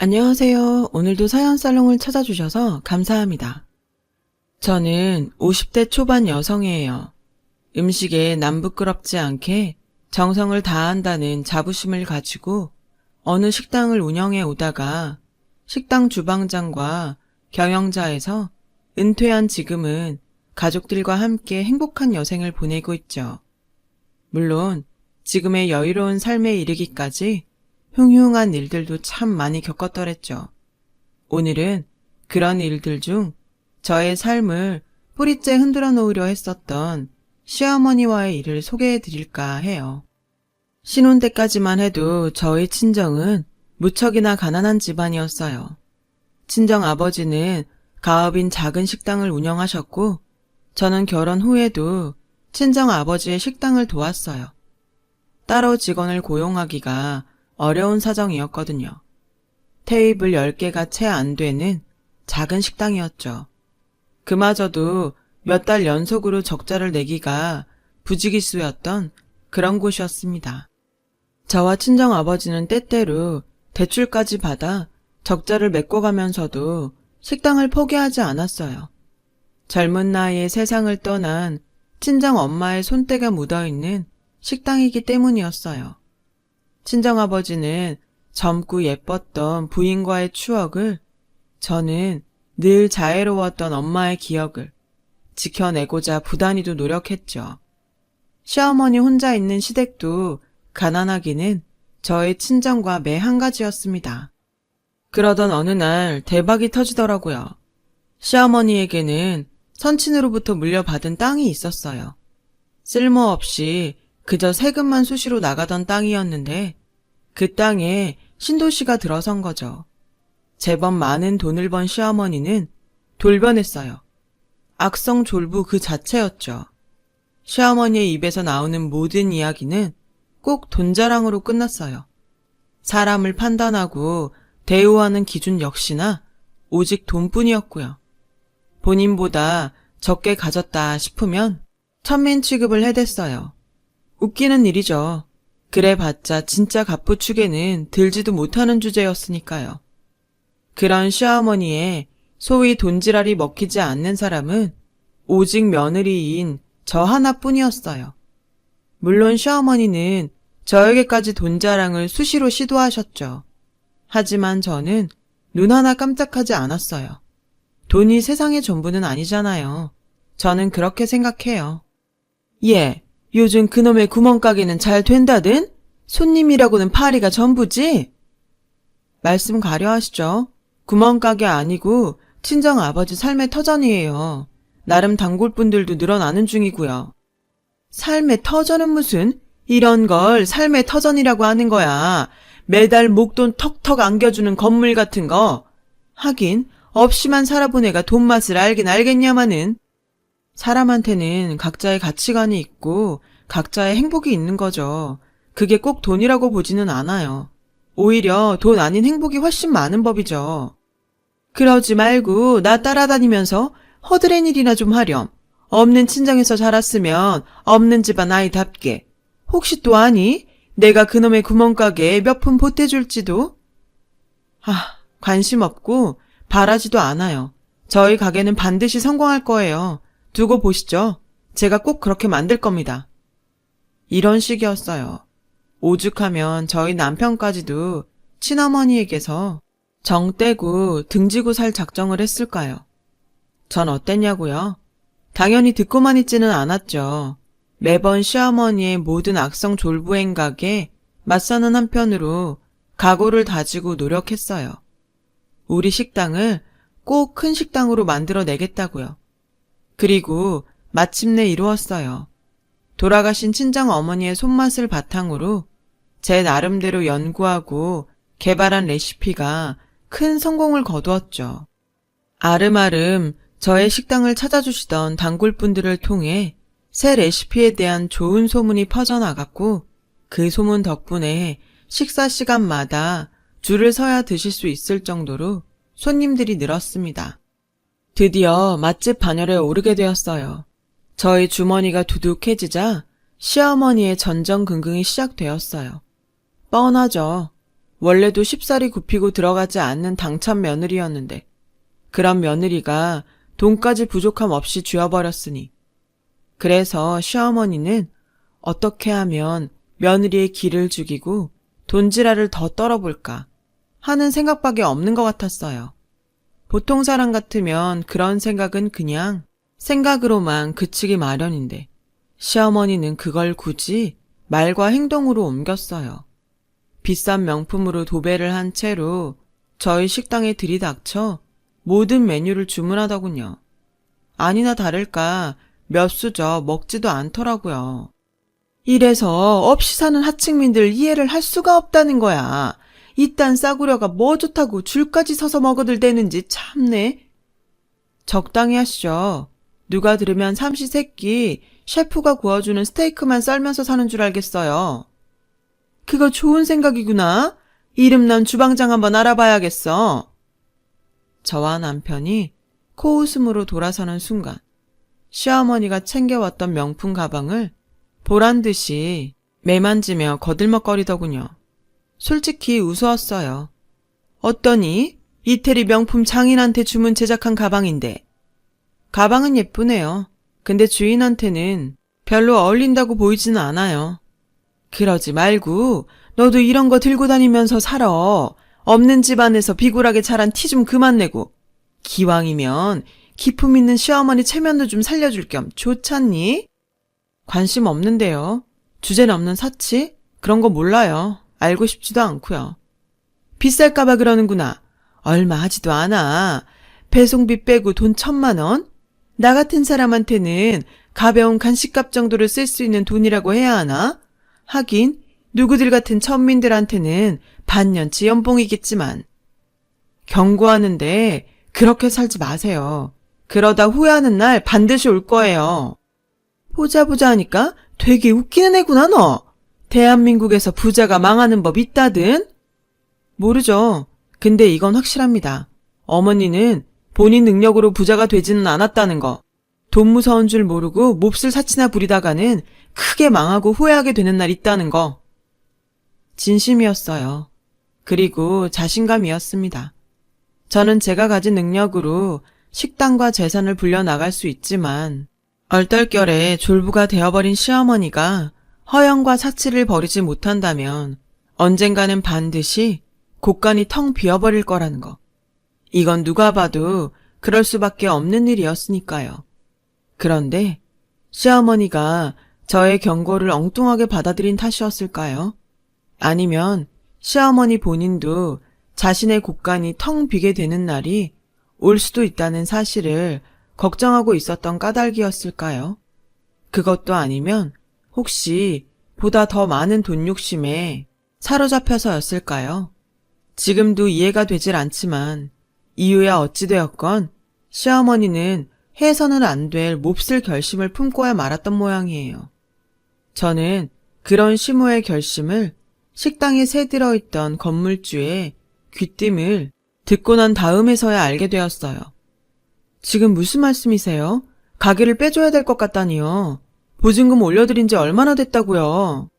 안녕하세요. 오늘도 사연 살롱을 찾아주셔서 감사합니다. 저는 50대 초반 여성이에요. 음식에 남부끄럽지 않게 정성을 다한다는 자부심을 가지고 어느 식당을 운영해 오다가 식당 주방장과 경영자에서 은퇴한 지금은 가족들과 함께 행복한 여생을 보내고 있죠. 물론 지금의 여유로운 삶에 이르기까지 흉흉한 일들도 참 많이 겪었더랬죠. 오늘은 그런 일들 중 저의 삶을 뿌리째 흔들어 놓으려 했었던 시어머니와의 일을 소개해 드릴까 해요. 신혼 때까지만 해도 저희 친정은 무척이나 가난한 집안이었어요. 친정 아버지는 가업인 작은 식당을 운영하셨고, 저는 결혼 후에도 친정 아버지의 식당을 도왔어요. 따로 직원을 고용하기가 어려운 사정이었거든요. 테이블 10개가 채 안 되는 작은 식당이었죠. 그마저도 몇 달 연속으로 적자를 내기가 부지기수였던 그런 곳이었습니다. 저와 친정 아버지는 때때로 대출까지 받아 적자를 메꿔가면서도 식당을 포기하지 않았어요. 젊은 나이에 세상을 떠난 친정 엄마의 손때가 묻어있는 식당이기 때문이었어요. 친정아버지는 젊고 예뻤던 부인과의 추억을 저는 늘 자애로웠던 엄마의 기억을 지켜내고자 부단히도 노력했죠. 시어머니 혼자 있는 시댁도 가난하기는 저의 친정과 매 한 가지였습니다. 그러던 어느 날 대박이 터지더라고요. 시어머니에게는 선친으로부터 물려받은 땅이 있었어요. 쓸모없이 그저 세금만 수시로 나가던 땅이었는데 그 땅에 신도시가 들어선 거죠. 제법 많은 돈을 번 시어머니는 돌변했어요. 악성 졸부 그 자체였죠. 시어머니의 입에서 나오는 모든 이야기는 꼭 돈자랑으로 끝났어요. 사람을 판단하고 대우하는 기준 역시나 오직 돈뿐이었고요. 본인보다 적게 가졌다 싶으면 천민 취급을 해댔어요. 웃기는 일이죠. 그래봤자 진짜 갑부축에는 들지도 못하는 주제였으니까요. 그런 시어머니의 소위 돈지랄이 먹히지 않는 사람은 오직 며느리인 저 하나뿐이었어요. 물론 시어머니는 저에게까지 돈 자랑을 수시로 시도하셨죠. 하지만 저는 눈 하나 깜짝하지 않았어요. 돈이 세상의 전부는 아니잖아요. 저는 그렇게 생각해요. 예, 요즘 그놈의 구멍가게는 잘 된다든? 손님이라고는 파리가 전부지? 말씀 가려 하시죠. 구멍가게 아니고 친정 아버지 삶의 터전이에요. 나름 단골분들도 늘어나는 중이고요. 삶의 터전은 무슨? 이런 걸 삶의 터전이라고 하는 거야. 매달 목돈 턱턱 안겨주는 건물 같은 거. 하긴 없이만 살아본 애가 돈 맛을 알긴 알겠냐마는. 사람한테는 각자의 가치관이 있고 각자의 행복이 있는 거죠. 그게 꼭 돈이라고 보지는 않아요. 오히려 돈 아닌 행복이 훨씬 많은 법이죠. 그러지 말고 나 따라다니면서 허드렛 일이나 좀 하렴. 없는 친정에서 자랐으면 없는 집안 아이답게. 혹시 또 아니? 내가 그놈의 구멍가게에 몇 푼 보태줄지도? 아, 관심 없고 바라지도 않아요. 저희 가게는 반드시 성공할 거예요. 두고 보시죠. 제가 꼭 그렇게 만들 겁니다. 이런 식이었어요. 오죽하면 저희 남편까지도 친어머니에게서 정 떼고 등지고 살 작정을 했을까요? 전 어땠냐고요? 당연히 듣고만 있지는 않았죠. 매번 시어머니의 모든 악성 졸부 행각에 맞서는 한편으로 각오를 다지고 노력했어요. 우리 식당을 꼭 큰 식당으로 만들어 내겠다고요. 그리고 마침내 이루었어요. 돌아가신 친정 어머니의 손맛을 바탕으로 제 나름대로 연구하고 개발한 레시피가 큰 성공을 거두었죠. 아름아름 저의 식당을 찾아주시던 단골분들을 통해 새 레시피에 대한 좋은 소문이 퍼져나갔고 그 소문 덕분에 식사 시간마다 줄을 서야 드실 수 있을 정도로 손님들이 늘었습니다. 드디어 맛집 반열에 오르게 되었어요. 저희 주머니가 두둑해지자 시어머니의 전전긍긍이 시작되었어요. 뻔하죠. 원래도 쉽사리 굽히고 들어가지 않는 당찬 며느리였는데 그런 며느리가 돈까지 부족함 없이 쥐어버렸으니 그래서 시어머니는 어떻게 하면 며느리의 기를 죽이고 돈지랄을 더 떨어볼까 하는 생각밖에 없는 것 같았어요. 보통 사람 같으면 그런 생각은 그냥 생각으로만 그치기 마련인데 시어머니는 그걸 굳이 말과 행동으로 옮겼어요. 비싼 명품으로 도배를 한 채로 저희 식당에 들이닥쳐 모든 메뉴를 주문하더군요. 아니나 다를까 몇 수저 먹지도 않더라고요. 이래서 없이 사는 하층민들 이해를 할 수가 없다는 거야. 이딴 싸구려가 뭐 좋다고 줄까지 서서 먹어들 대는지 참네. 적당히 하시죠. 누가 들으면 삼시세끼 셰프가 구워주는 스테이크만 썰면서 사는 줄 알겠어요. 그거 좋은 생각이구나. 이름난 주방장 한번 알아봐야겠어. 저와 남편이 코웃음으로 돌아서는 순간 시어머니가 챙겨왔던 명품 가방을 보란 듯이 매만지며 거들먹거리더군요. 솔직히 우스웠어요. 어떠니? 이태리 명품 장인한테 주문 제작한 가방인데. 가방은 예쁘네요. 근데 주인한테는 별로 어울린다고 보이지는 않아요. 그러지 말고 너도 이런 거 들고 다니면서 살아. 없는 집안에서 비굴하게 자란 티 좀 그만 내고. 기왕이면 기품 있는 시어머니 체면도 좀 살려줄 겸 좋잖니? 관심 없는데요. 주제는 없는 사치? 그런 거 몰라요. 알고 싶지도 않고요. 비쌀까봐 그러는구나. 얼마 하지도 않아. 배송비 빼고 돈 천만 원? 나 같은 사람한테는 가벼운 간식값 정도를 쓸 수 있는 돈이라고 해야 하나? 하긴 누구들 같은 천민들한테는 반년치 연봉이겠지만 경고하는데 그렇게 살지 마세요. 그러다 후회하는 날 반드시 올 거예요. 보자 보자 하니까 되게 웃기는 애구나 너. 대한민국에서 부자가 망하는 법 있다든? 모르죠. 근데 이건 확실합니다. 어머니는 본인 능력으로 부자가 되지는 않았다는 거. 돈 무서운 줄 모르고 몹쓸 사치나 부리다가는 크게 망하고 후회하게 되는 날 있다는 거. 진심이었어요. 그리고 자신감이었습니다. 저는 제가 가진 능력으로 식당과 재산을 불려나갈 수 있지만 얼떨결에 졸부가 되어버린 시어머니가 허영과 사치를 버리지 못한다면 언젠가는 반드시 곳간이 텅 비어버릴 거라는 거. 이건 누가 봐도 그럴 수밖에 없는 일이었으니까요. 그런데 시어머니가 저의 경고를 엉뚱하게 받아들인 탓이었을까요? 아니면 시어머니 본인도 자신의 곳간이 텅 비게 되는 날이 올 수도 있다는 사실을 걱정하고 있었던 까닭이었을까요? 그것도 아니면 혹시 보다 더 많은 돈 욕심에 사로잡혀서였을까요? 지금도 이해가 되질 않지만 이유야 어찌되었건 시어머니는 해서는 안 될 몹쓸 결심을 품고야 말았던 모양이에요. 저는 그런 심오의 결심을 식당에 새 들어있던 건물주의 귀띔을 듣고 난 다음에서야 알게 되었어요. 지금 무슨 말씀이세요? 가게를 빼줘야 될 것 같다니요. 보증금 올려드린 지 얼마나 됐다고요.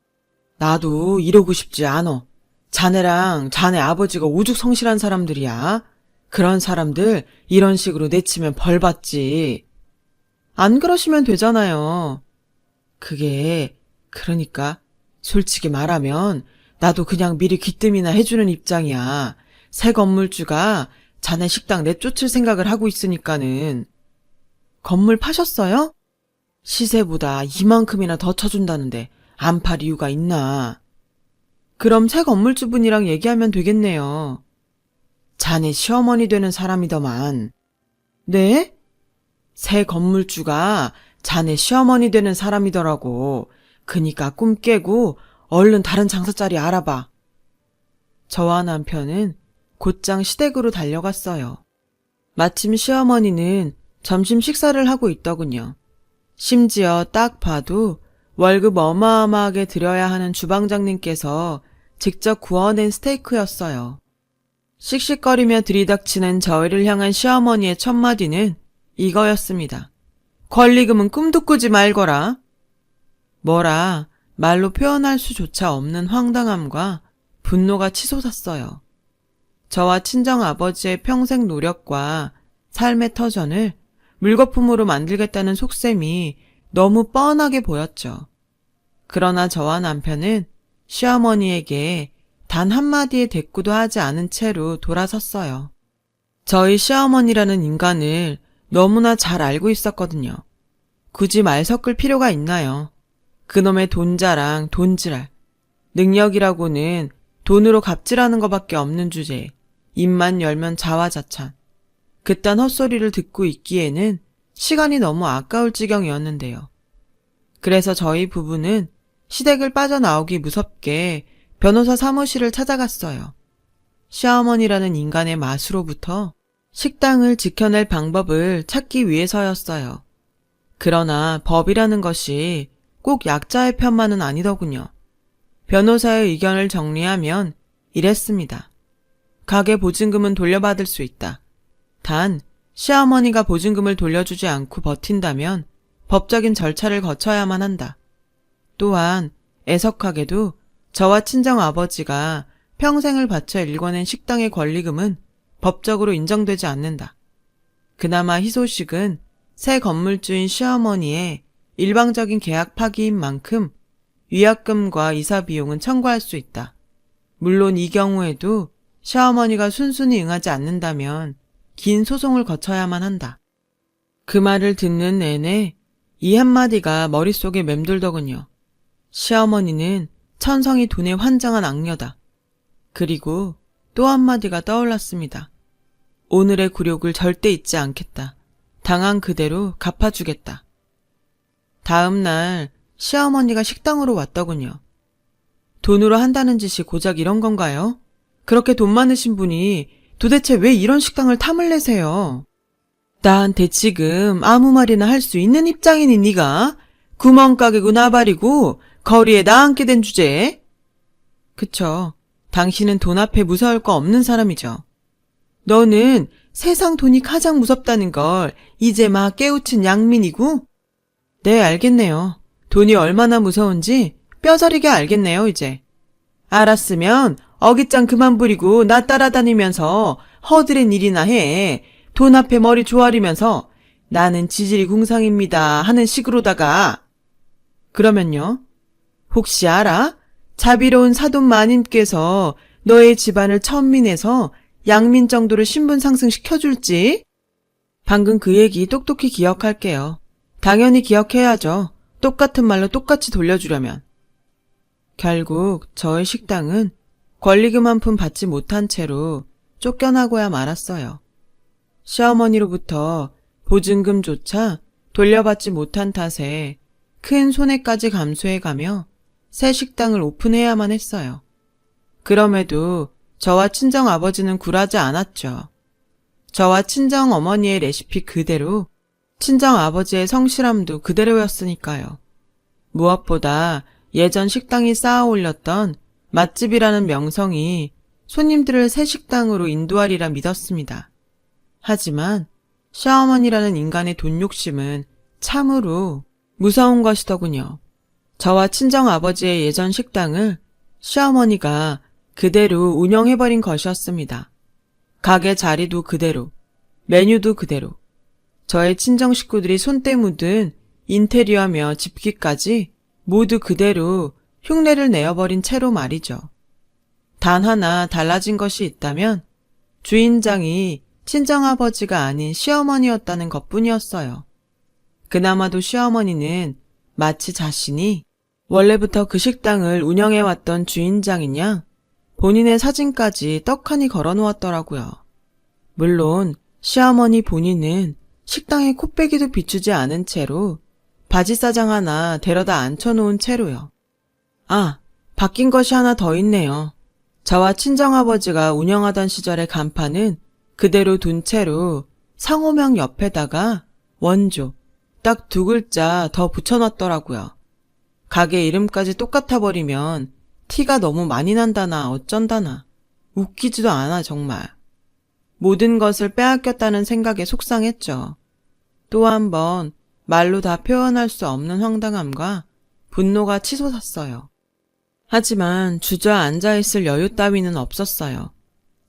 나도 이러고 싶지 않어. 자네랑 자네 아버지가 오죽 성실한 사람들이야. 그런 사람들 이런 식으로 내치면 벌 받지. 안 그러시면 되잖아요. 그게 그러니까 솔직히 말하면 나도 그냥 미리 귀뜸이나 해주는 입장이야. 새 건물주가 자네 식당 내쫓을 생각을 하고 있으니까는. 건물 파셨어요? 시세보다 이만큼이나 더 쳐준다는데 안 팔 이유가 있나? 그럼 새 건물주분이랑 얘기하면 되겠네요. 자네 시어머니 되는 사람이더만. 네? 새 건물주가 자네 시어머니 되는 사람이더라고. 그니까 꿈 깨고 얼른 다른 장사 자리 알아봐. 저와 남편은 곧장 시댁으로 달려갔어요. 마침 시어머니는 점심 식사를 하고 있더군요. 심지어 딱 봐도 월급 어마어마하게 드려야 하는 주방장님께서 직접 구워낸 스테이크였어요. 씩씩거리며 들이닥치는 저희를 향한 시어머니의 첫마디는 이거였습니다. 권리금은 꿈도 꾸지 말거라. 뭐라 말로 표현할 수조차 없는 황당함과 분노가 치솟았어요. 저와 친정 아버지의 평생 노력과 삶의 터전을 물거품으로 만들겠다는 속셈이 너무 뻔하게 보였죠. 그러나 저와 남편은 시어머니에게 단 한마디의 대꾸도 하지 않은 채로 돌아섰어요. 저희 시어머니라는 인간을 너무나 잘 알고 있었거든요. 굳이 말 섞을 필요가 있나요? 그놈의 돈자랑 돈지랄. 능력이라고는 돈으로 갑질하는 것밖에 없는 주제에 입만 열면 자화자찬. 그딴 헛소리를 듣고 있기에는 시간이 너무 아까울 지경이었는데요. 그래서 저희 부부는 시댁을 빠져나오기 무섭게 변호사 사무실을 찾아갔어요. 시어머니라는 인간의 맛으로부터 식당을 지켜낼 방법을 찾기 위해서였어요. 그러나 법이라는 것이 꼭 약자의 편만은 아니더군요. 변호사의 의견을 정리하면 이랬습니다. 가게 보증금은 돌려받을 수 있다. 단, 시어머니가 보증금을 돌려주지 않고 버틴다면 법적인 절차를 거쳐야만 한다. 또한, 애석하게도 저와 친정 아버지가 평생을 바쳐 일궈낸 식당의 권리금은 법적으로 인정되지 않는다. 그나마 희소식은 새 건물주인 시어머니의 일방적인 계약 파기인 만큼 위약금과 이사 비용은 청구할 수 있다. 물론 이 경우에도 시어머니가 순순히 응하지 않는다면 긴 소송을 거쳐야만 한다. 그 말을 듣는 내내 이 한마디가 머릿속에 맴돌더군요. 시어머니는 천성이 돈에 환장한 악녀다. 그리고 또 한마디가 떠올랐습니다. 오늘의 굴욕을 절대 잊지 않겠다. 당한 그대로 갚아주겠다. 다음 날 시어머니가 식당으로 왔더군요. 돈으로 한다는 짓이 고작 이런 건가요? 그렇게 돈 많으신 분이 도대체 왜 이런 식당을 탐을 내세요? 나한테 지금 아무 말이나 할 수 있는 입장이니 네가 구멍가게고 나발이고 거리에 나앉게 된 주제에 그쵸. 당신은 돈 앞에 무서울 거 없는 사람이죠. 너는 세상 돈이 가장 무섭다는 걸 이제 막 깨우친 양민이고? 네, 알겠네요. 돈이 얼마나 무서운지 뼈저리게 알겠네요, 이제. 알았으면 어깃장 그만 부리고 나 따라다니면서 허드렛 일이나 해. 돈 앞에 머리 조아리면서 나는 지질이 궁상입니다 하는 식으로다가 그러면요? 혹시 알아? 자비로운 사돈 마님께서 너의 집안을 천민에서 양민 정도로 신분 상승시켜줄지? 방금 그 얘기 똑똑히 기억할게요. 당연히 기억해야죠. 똑같은 말로 똑같이 돌려주려면. 결국 저의 식당은 권리금 한 푼 받지 못한 채로 쫓겨나고야 말았어요. 시어머니로부터 보증금조차 돌려받지 못한 탓에 큰 손해까지 감수해가며 새 식당을 오픈해야만 했어요. 그럼에도 저와 친정 아버지는 굴하지 않았죠. 저와 친정 어머니의 레시피 그대로 친정 아버지의 성실함도 그대로였으니까요. 무엇보다 예전 식당이 쌓아 올렸던 맛집이라는 명성이 손님들을 새 식당으로 인도하리라 믿었습니다. 하지만 시어머니라는 인간의 돈 욕심은 참으로 무서운 것이더군요. 저와 친정 아버지의 예전 식당을 시어머니가 그대로 운영해버린 것이었습니다. 가게 자리도 그대로, 메뉴도 그대로, 저의 친정 식구들이 손때 묻은 인테리어며 집기까지 모두 그대로 흉내를 내어버린 채로 말이죠. 단 하나 달라진 것이 있다면 주인장이 친정아버지가 아닌 시어머니였다는 것 뿐이었어요. 그나마도 시어머니는 마치 자신이 원래부터 그 식당을 운영해왔던 주인장이냐 본인의 사진까지 떡하니 걸어놓았더라고요. 물론 시어머니 본인은 식당에 코빼기도 비추지 않은 채로 바지사장 하나 데려다 앉혀놓은 채로요. 아, 바뀐 것이 하나 더 있네요. 저와 친정아버지가 운영하던 시절의 간판은 그대로 둔 채로 상호명 옆에다가 원조, 딱 두 글자 더 붙여놨더라고요. 가게 이름까지 똑같아 버리면 티가 너무 많이 난다나 어쩐다나 웃기지도 않아 정말. 모든 것을 빼앗겼다는 생각에 속상했죠. 또 한 번 말로 다 표현할 수 없는 황당함과 분노가 치솟았어요. 하지만 주저앉아 있을 여유 따위는 없었어요.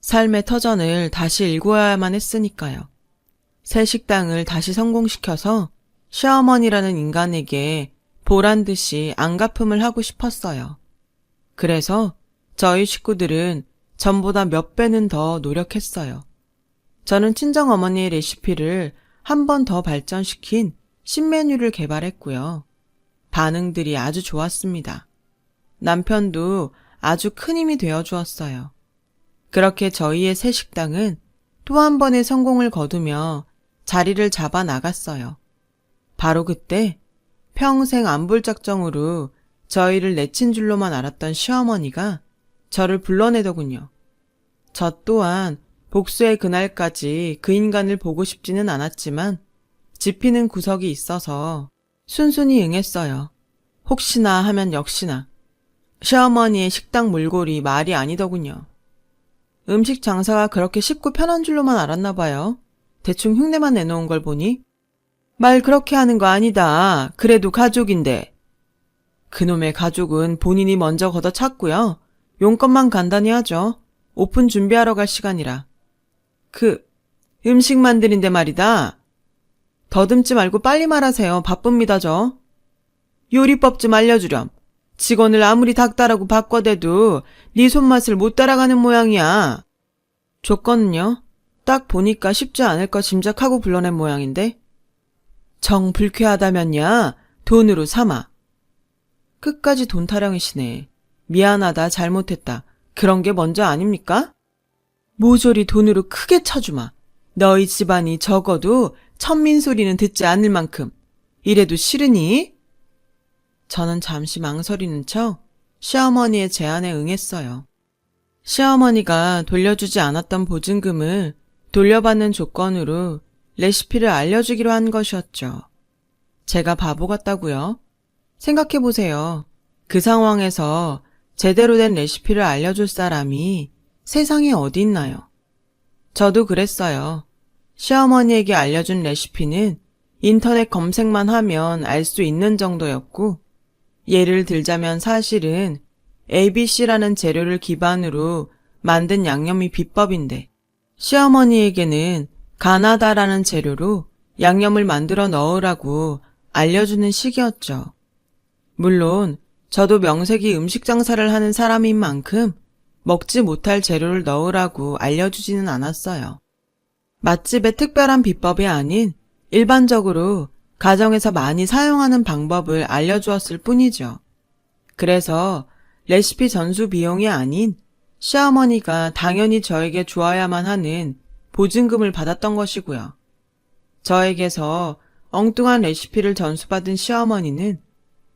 삶의 터전을 다시 읽어야만 했으니까요. 새 식당을 다시 성공시켜서 시어머니라는 인간에게 보란 듯이 안갚음을 하고 싶었어요. 그래서 저희 식구들은 전보다 몇 배는 더 노력했어요. 저는 친정어머니의 레시피를 한 번 더 발전시킨 신메뉴를 개발했고요. 반응들이 아주 좋았습니다. 남편도 아주 큰 힘이 되어 주었어요. 그렇게 저희의 새 식당은 또 한 번의 성공을 거두며 자리를 잡아 나갔어요. 바로 그때 평생 안볼 작정으로 저희를 내친 줄로만 알았던 시어머니가 저를 불러내더군요. 저 또한 복수의 그날까지 그 인간을 보고 싶지는 않았지만 집히는 구석이 있어서 순순히 응했어요. 혹시나 하면 역시나. 시어머니의 식당 몰골이 말이 아니더군요. 음식 장사가 그렇게 쉽고 편한 줄로만 알았나 봐요. 대충 흉내만 내놓은 걸 보니 말 그렇게 하는 거 아니다. 그래도 가족인데. 그놈의 가족은 본인이 먼저 걷어찼고요. 용건만 간단히 하죠. 오픈 준비하러 갈 시간이라. 그 음식 만드는데 말이다. 더듬지 말고 빨리 말하세요. 바쁩니다, 저. 요리법 좀 알려주렴. 직원을 아무리 닥달하고 바꿔대도 네 손맛을 못 따라가는 모양이야. 조건은요? 딱 보니까 쉽지 않을 거 짐작하고 불러낸 모양인데. 정 불쾌하다면야 돈으로 삼아. 끝까지 돈 타령이시네. 미안하다, 잘못했다. 그런 게 먼저 아닙니까? 모조리 돈으로 크게 쳐주마. 너희 집안이 적어도 천민 소리는 듣지 않을 만큼. 이래도 싫으니? 저는 잠시 망설이는 척 시어머니의 제안에 응했어요. 시어머니가 돌려주지 않았던 보증금을 돌려받는 조건으로 레시피를 알려주기로 한 것이었죠. 제가 바보 같다고요? 생각해보세요. 그 상황에서 제대로 된 레시피를 알려줄 사람이 세상에 어디 있나요? 저도 그랬어요. 시어머니에게 알려준 레시피는 인터넷 검색만 하면 알 수 있는 정도였고, 예를 들자면 사실은 ABC라는 재료를 기반으로 만든 양념이 비법인데, 시어머니에게는 가나다라는 재료로 양념을 만들어 넣으라고 알려주는 식이었죠. 물론, 저도 명색이 음식 장사를 하는 사람인 만큼 먹지 못할 재료를 넣으라고 알려주지는 않았어요. 맛집의 특별한 비법이 아닌 일반적으로 가정에서 많이 사용하는 방법을 알려주었을 뿐이죠. 그래서 레시피 전수 비용이 아닌 시어머니가 당연히 저에게 주어야만 하는 보증금을 받았던 것이고요. 저에게서 엉뚱한 레시피를 전수받은 시어머니는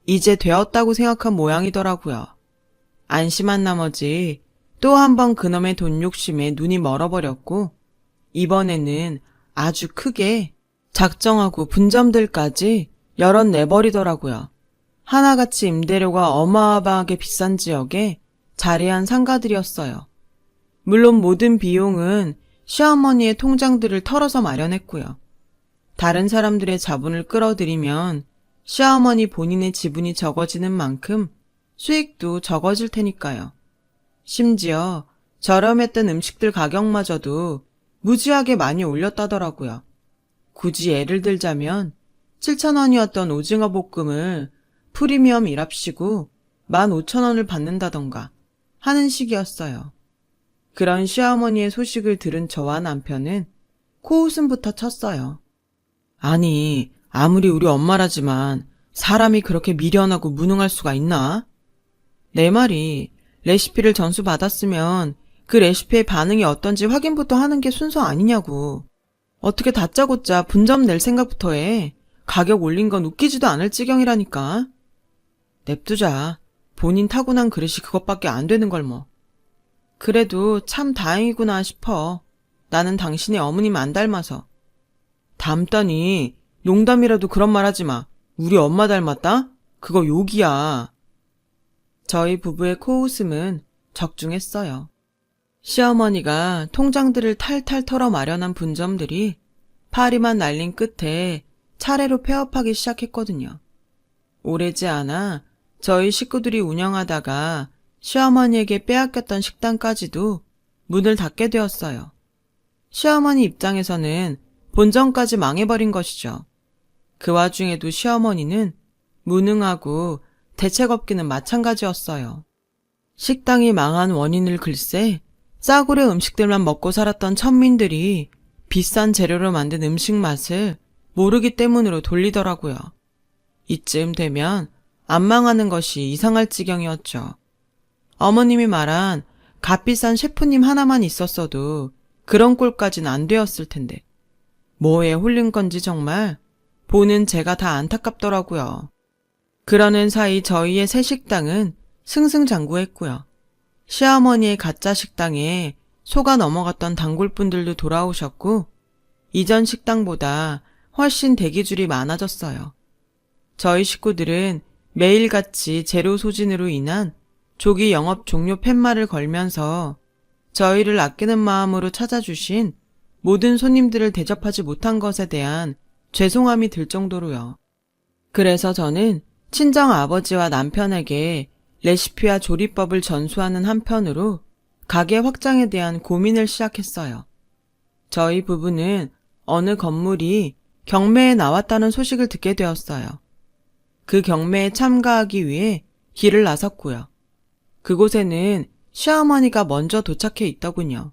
이제 되었다고 생각한 모양이더라고요. 안심한 나머지 또 한 번 그놈의 돈 욕심에 눈이 멀어버렸고, 이번에는 아주 크게 작정하고 분점들까지 여럿 내버리더라고요. 하나같이 임대료가 어마어마하게 비싼 지역에 자리한 상가들이었어요. 물론 모든 비용은 시어머니의 통장들을 털어서 마련했고요. 다른 사람들의 자본을 끌어들이면 시어머니 본인의 지분이 적어지는 만큼 수익도 적어질 테니까요. 심지어 저렴했던 음식들 가격마저도 무지하게 많이 올렸다더라고요. 굳이 예를 들자면 7,000원이었던 오징어 볶음을 프리미엄 일합시고 15,000원을 받는다던가 하는 식이었어요. 그런 시어머니의 소식을 들은 저와 남편은 코웃음부터 쳤어요. 아니, 아무리 우리 엄마라지만 사람이 그렇게 미련하고 무능할 수가 있나? 내 말이 레시피를 전수받았으면 그 레시피의 반응이 어떤지 확인부터 하는 게 순서 아니냐고. 어떻게 다짜고짜 분점 낼 생각부터 해. 가격 올린 건 웃기지도 않을 지경이라니까. 냅두자. 본인 타고난 그릇이 그것밖에 안 되는 걸 뭐. 그래도 참 다행이구나 싶어. 나는 당신의 어머님 안 닮아서. 닮다니 농담이라도 그런 말 하지 마. 우리 엄마 닮았다? 그거 욕이야. 저희 부부의 코웃음은 적중했어요. 시어머니가 통장들을 탈탈 털어 마련한 분점들이 파리만 날린 끝에 차례로 폐업하기 시작했거든요. 오래지 않아 저희 식구들이 운영하다가 시어머니에게 빼앗겼던 식당까지도 문을 닫게 되었어요. 시어머니 입장에서는 본전까지 망해버린 것이죠. 그 와중에도 시어머니는 무능하고 대책 없기는 마찬가지였어요. 식당이 망한 원인을 글쎄 싸구려 음식들만 먹고 살았던 천민들이 비싼 재료로 만든 음식 맛을 모르기 때문으로 돌리더라고요. 이쯤 되면 안 망하는 것이 이상할 지경이었죠. 어머님이 말한 값비싼 셰프님 하나만 있었어도 그런 꼴까진 안 되었을 텐데. 뭐에 홀린 건지 정말 보는 제가 다 안타깝더라고요. 그러는 사이 저희의 새 식당은 승승장구했고요. 시어머니의 가짜 식당에 속아 넘어갔던 단골분들도 돌아오셨고, 이전 식당보다 훨씬 대기줄이 많아졌어요. 저희 식구들은 매일같이 재료 소진으로 인한 조기 영업 종료 팻말을 걸면서 저희를 아끼는 마음으로 찾아주신 모든 손님들을 대접하지 못한 것에 대한 죄송함이 들 정도로요. 그래서 저는 친정 아버지와 남편에게 레시피와 조리법을 전수하는 한편으로 가게 확장에 대한 고민을 시작했어요. 저희 부부는 어느 건물이 경매에 나왔다는 소식을 듣게 되었어요. 그 경매에 참가하기 위해 길을 나섰고요. 그곳에는 시어머니가 먼저 도착해 있더군요.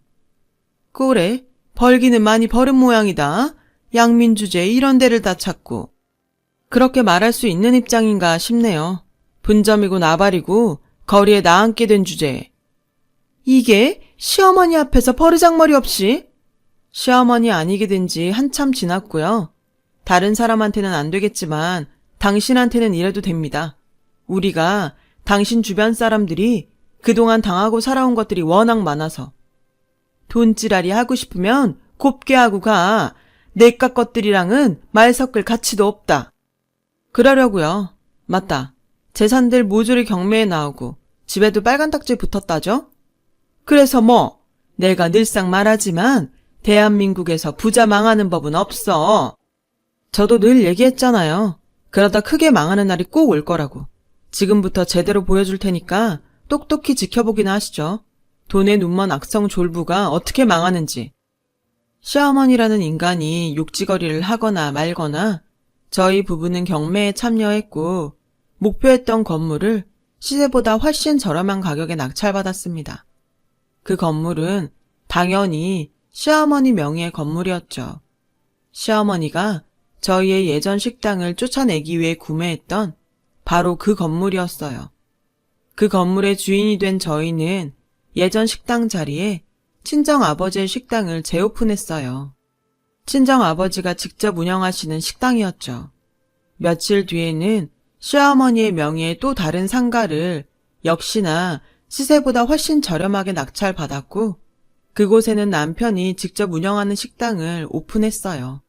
그래, 벌기는 많이 벌은 모양이다. 양민 주제에 이런 데를 다 찾고. 그렇게 말할 수 있는 입장인가 싶네요. 분점이고 나발이고 거리에 나앉게 된 주제에. 이게 시어머니 앞에서 버르장머리 없이? 시어머니 아니게 된 지 한참 지났고요. 다른 사람한테는 안 되겠지만 당신한테는 이래도 됩니다. 우리가 당신 주변 사람들이 그동안 당하고 살아온 것들이 워낙 많아서. 돈지랄이 하고 싶으면 곱게 하고 가. 내깟 것들이랑은 말 섞을 가치도 없다. 그러려고요. 맞다. 재산들 모조리 경매에 나오고 집에도 빨간 딱지 붙었다죠? 그래서 뭐 내가 늘상 말하지만 대한민국에서 부자 망하는 법은 없어. 저도 늘 얘기했잖아요. 그러다 크게 망하는 날이 꼭 올 거라고. 지금부터 제대로 보여줄 테니까 똑똑히 지켜보기나 하시죠. 돈에 눈먼 악성 졸부가 어떻게 망하는지. 시어머니라는 인간이 욕지거리를 하거나 말거나 저희 부부는 경매에 참여했고 목표했던 건물을 시세보다 훨씬 저렴한 가격에 낙찰받았습니다. 그 건물은 당연히 시어머니 명의의 건물이었죠. 시어머니가 저희의 예전 식당을 쫓아내기 위해 구매했던 바로 그 건물이었어요. 그 건물의 주인이 된 저희는 예전 식당 자리에 친정 아버지의 식당을 재오픈했어요. 친정 아버지가 직접 운영하시는 식당이었죠. 며칠 뒤에는 시어머니의 명의의 또 다른 상가를 역시나 시세보다 훨씬 저렴하게 낙찰받았고 그곳에는 남편이 직접 운영하는 식당을 오픈했어요.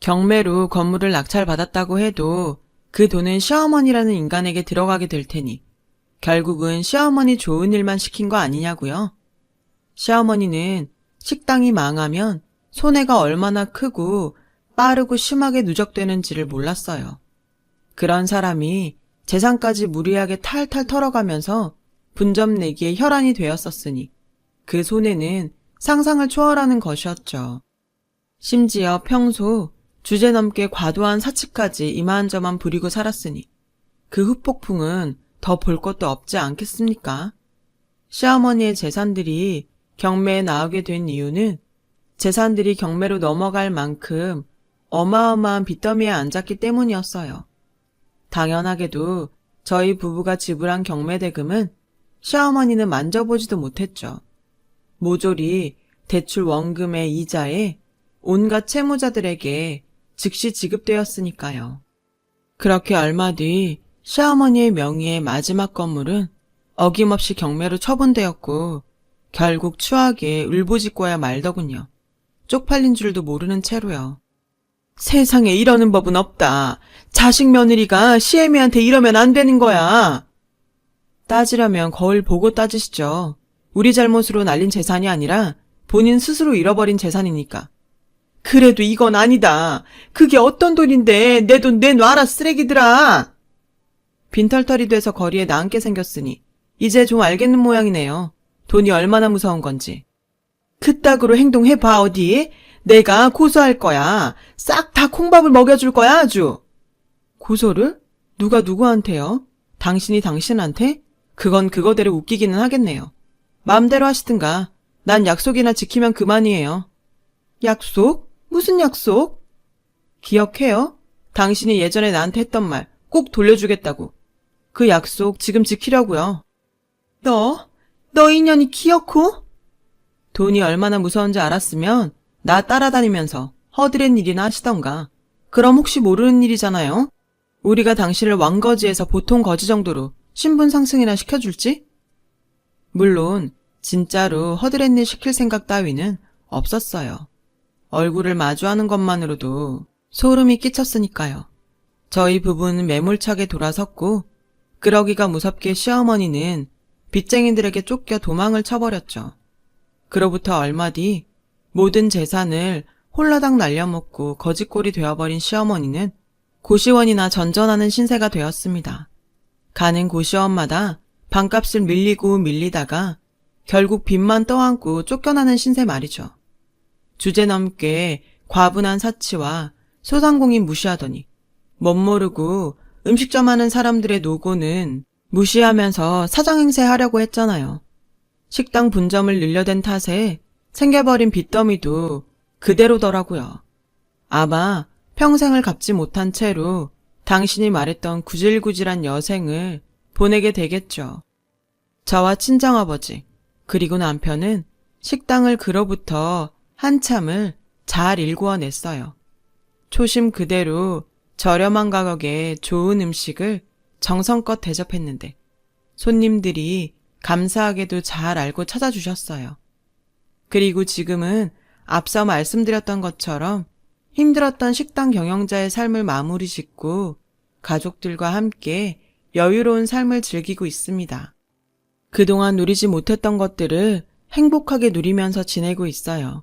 경매로 건물을 낙찰받았다고 해도 그 돈은 시어머니라는 인간에게 들어가게 될 테니 결국은 시어머니 좋은 일만 시킨 거 아니냐고요? 시어머니는 식당이 망하면 손해가 얼마나 크고 빠르고 심하게 누적되는지를 몰랐어요. 그런 사람이 재산까지 무리하게 탈탈 털어가면서 분점 내기에 혈안이 되었었으니 그 손해는 상상을 초월하는 것이었죠. 심지어 평소 주제넘게 과도한 사치까지 이만저만 부리고 살았으니 그 흑폭풍은 더 볼 것도 없지 않겠습니까? 시어머니의 재산들이 경매에 나오게 된 이유는 재산들이 경매로 넘어갈 만큼 어마어마한 빚더미에 앉았기 때문이었어요. 당연하게도 저희 부부가 지불한 경매 대금은 시어머니는 만져보지도 못했죠. 모조리 대출 원금의 이자에 온갖 채무자들에게 즉시 지급되었으니까요. 그렇게 얼마 뒤 시어머니의 명의의 마지막 건물은 어김없이 경매로 처분되었고 결국 추하게 울부짖고야 말더군요. 쪽팔린 줄도 모르는 채로요. 세상에 이러는 법은 없다. 자식 며느리가 시애미한테 이러면 안 되는 거야. 따지려면 거울 보고 따지시죠. 우리 잘못으로 날린 재산이 아니라 본인 스스로 잃어버린 재산이니까. 그래도 이건 아니다. 그게 어떤 돈인데 내 돈 내놔라 쓰레기들아. 빈털털이 돼서 거리에 나앉게 생겼으니 이제 좀 알겠는 모양이네요. 돈이 얼마나 무서운 건지. 그따구로 행동해봐, 어디? 내가 고소할 거야. 싹 다 콩밥을 먹여줄 거야, 아주. 고소를? 누가 누구한테요? 당신이 당신한테? 그건 그거대로 웃기기는 하겠네요. 마음대로 하시든가. 난 약속이나 지키면 그만이에요. 약속? 무슨 약속? 기억해요? 당신이 예전에 나한테 했던 말 꼭 돌려주겠다고. 그 약속 지금 지키려고요. 너? 너 인연이 기어코? 돈이 얼마나 무서운지 알았으면 나 따라다니면서 허드렛 일이나 하시던가. 그럼 혹시 모르는 일이잖아요? 우리가 당신을 왕거지에서 보통 거지 정도로 신분 상승이나 시켜줄지? 물론 진짜로 허드렛 일 시킬 생각 따위는 없었어요. 얼굴을 마주하는 것만으로도 소름이 끼쳤으니까요. 저희 부부는 매몰차게 돌아섰고 그러기가 무섭게 시어머니는 빚쟁이들에게 쫓겨 도망을 쳐버렸죠. 그로부터 얼마 뒤 모든 재산을 홀라당 날려먹고 거지꼴이 되어버린 시어머니는 고시원이나 전전하는 신세가 되었습니다. 가는 고시원마다 방값을 밀리고 밀리다가 결국 빚만 떠안고 쫓겨나는 신세 말이죠. 주제넘게 과분한 사치와 소상공인 무시하더니 멋모르고 음식점 하는 사람들의 노고는 무시하면서 사장행세 하려고 했잖아요. 식당 분점을 늘려댄 탓에 생겨버린 빚더미도 그대로더라고요. 아마 평생을 갚지 못한 채로 당신이 말했던 구질구질한 여생을 보내게 되겠죠. 저와 친정아버지, 그리고 남편은 식당을 그로부터 한참을 잘 일구어냈어요. 초심 그대로 저렴한 가격에 좋은 음식을 정성껏 대접했는데 손님들이 감사하게도 잘 알고 찾아주셨어요. 그리고 지금은 앞서 말씀드렸던 것처럼 힘들었던 식당 경영자의 삶을 마무리 짓고 가족들과 함께 여유로운 삶을 즐기고 있습니다. 그동안 누리지 못했던 것들을 행복하게 누리면서 지내고 있어요.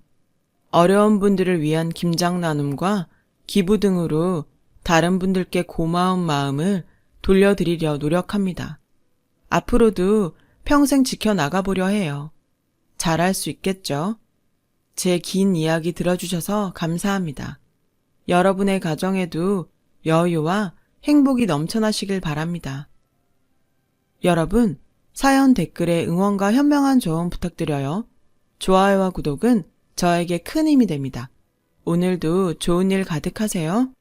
어려운 분들을 위한 김장 나눔과 기부 등으로 다른 분들께 고마운 마음을 돌려드리려 노력합니다. 앞으로도 평생 지켜나가보려 해요. 잘할 수 있겠죠? 제 긴 이야기 들어주셔서 감사합니다. 여러분의 가정에도 여유와 행복이 넘쳐나시길 바랍니다. 여러분, 사연 댓글에 응원과 현명한 조언 부탁드려요. 좋아요와 구독은 저에게 큰 힘이 됩니다. 오늘도 좋은 일 가득하세요.